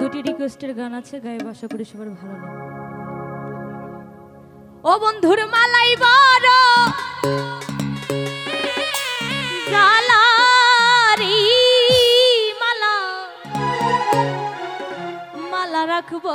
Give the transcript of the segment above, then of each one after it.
দুটি রিকোয়েস্টের গান আছে গায়ে বাসা করে সবার ভালো লাগে ও বন্ধুর মালাই বড় মালা মালা রাখব।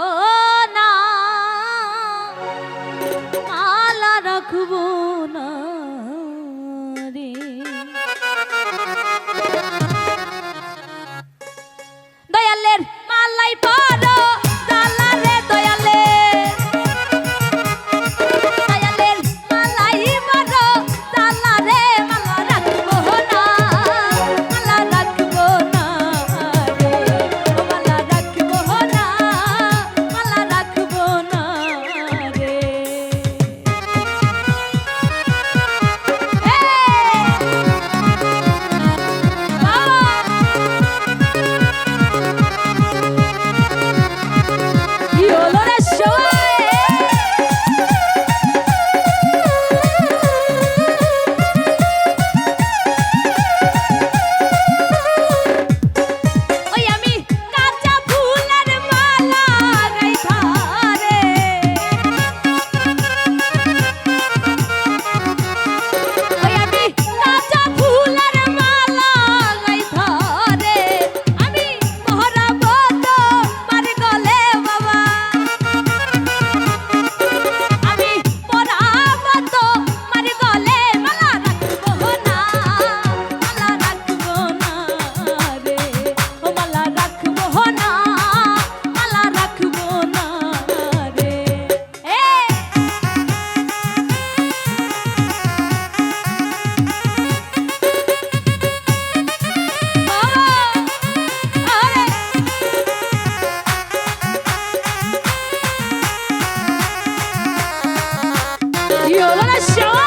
E o Lula.